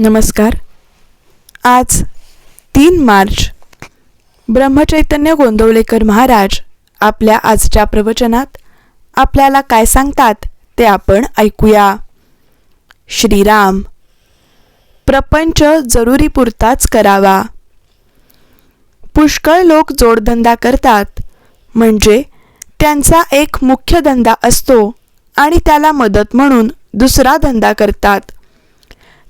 नमस्कार. आज तीन मार्च. ब्रह्मचैतन्य गोंदवलेकर महाराज आपल्या आजच्या प्रवचनात आपल्याला काय सांगतात ते आपण ऐकूया. श्रीराम. प्रपंच जरुरीपुरताच करावा. पुष्कळ लोक जोडधंदा करतात. म्हणजे त्यांचा एक मुख्य धंदा असतो आणि त्याला मदत म्हणून दुसरा धंदा करतात.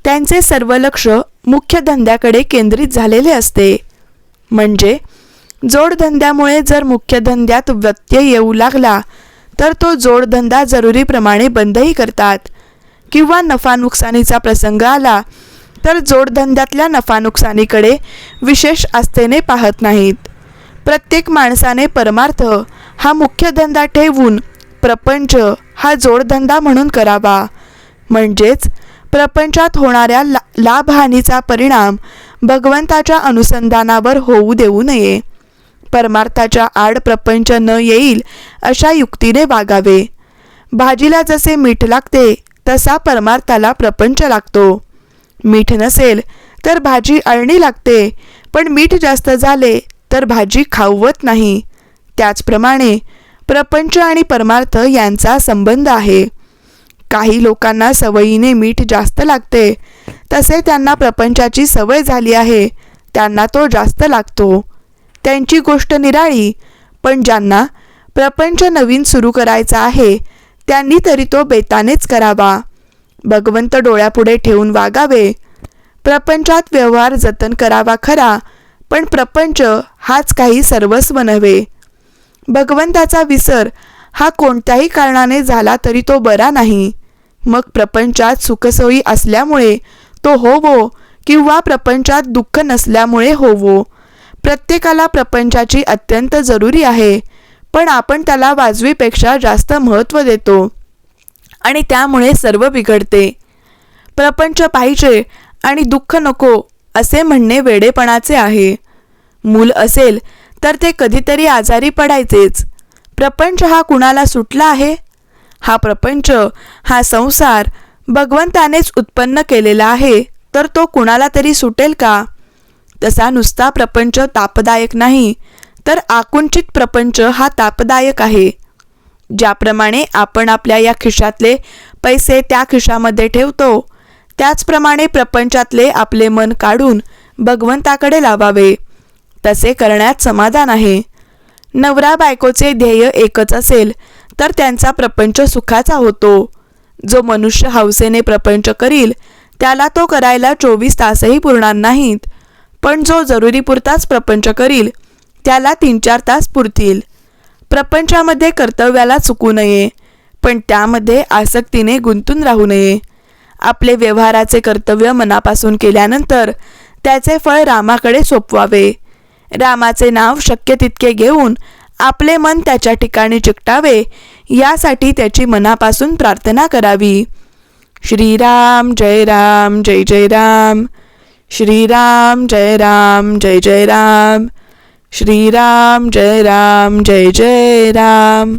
त्यांचे सर्व लक्ष मुख्य धंद्याकडे केंद्रित झालेले असते. म्हणजे जोडधंद्यामुळे जर मुख्य धंद्यात व्यत्यय येऊ लागला तर तो जोडधंदा जरुरीप्रमाणे बंदही करतात. किंवा नफा नुकसानीचा प्रसंग आला तर जोडधंद्यातल्या नफा नुकसानीकडे विशेष आस्थेने पाहत नाहीत. प्रत्येक माणसाने परमार्थ हा मुख्य धंदा ठेवून प्रपंच हा जोडधंदा म्हणून करावा. म्हणजेच प्रपंचात होणाऱ्या ला लाभहानीचा परिणाम भगवंताच्या अनुसंधानावर होऊ देऊ नये. परमार्थाच्या आड प्रपंच न येईल अशा युक्तीने वागावे. भाजीला जसे मीठ लागते तसा परमार्थाला प्रपंच लागतो. मीठ नसेल तर भाजी अळणी लागते पण मीठ जास्त झाले तर भाजी खाऊवत नाही. त्याचप्रमाणे प्रपंच आणि परमार्थ यांचा संबंध आहे. काही लोकांना सवयीने मीठ जास्त लागते. तसे त्यांना प्रपंचाची सवय झाली आहे. त्यांना तो जास्त लागतो. त्यांची गोष्ट निराळी पण ज्यांना प्रपंच नवीन सुरू करायचा आहे त्यांनी तरी तो बेतानेच करावा. भगवंत डोळ्यापुढे ठेवून वागावे. प्रपंचात व्यवहार जतन करावा खरा पण प्रपंच हाच काही सर्वस्व नव्हे. भगवंताचा विसर हा कोणत्याही कारणाने झाला तरी तो बरा नाही. मग प्रपंचात सुखसोयी असल्यामुळे तो होवो किंवा प्रपंचात दुःख नसल्यामुळे होवो. प्रत्येकाला प्रपंचाची अत्यंत जरुरी आहे पण आपण त्याला वाजवीपेक्षा जास्त महत्त्व देतो आणि त्यामुळे सर्व बिघडते. प्रपंच पाहिजे आणि दुःख नको असे म्हणणे वेडेपणाचे आहे. मूल असेल तर ते कधीतरी आजारी पडायचेच. प्रपंच हा कुणाला सुटला आहे? हा प्रपंच हा संसार भगवंतानेच उत्पन्न केलेला आहे तर तो कुणाला तरी सुटेल का? तसा नुसता प्रपंच तापदायक नाही तर आकुंचित प्रपंच हा तापदायक आहे. ज्याप्रमाणे आपण आपल्या या खिशातले पैसे त्या खिशामध्ये ठेवतो त्याचप्रमाणे प्रपंचातले आपले मन काढून भगवंताकडे लावावे. तसे करण्यात समाधान आहे. नवरा बायकोचे ध्येय एकच असेल तर त्यांचा प्रपंच सुखाचा होतो. जो मनुष्य हौसेने प्रपंच करील त्याला तो करायला चोवीस तासही पुरणार नाहीत. पण जो जरुरीपुरताच प्रपंच करील त्याला तीन चार तास पुरतील. प्रपंचामध्ये कर्तव्याला चुकू नये पण त्यामध्ये आसक्तीने गुंतून राहू नये. आपले व्यवहाराचे कर्तव्य मनापासून केल्यानंतर त्याचे फळ रामाकडे सोपवावे. रामाचे नाव शक्य तितके घेऊन आपले मन त्याच्या ठिकाणी चिकटावे यासाठी त्याची मनापासून प्रार्थना करावी. श्रीराम जय राम जय जय राम. श्रीराम जय राम जय जय राम. श्रीराम जय राम जय जय राम.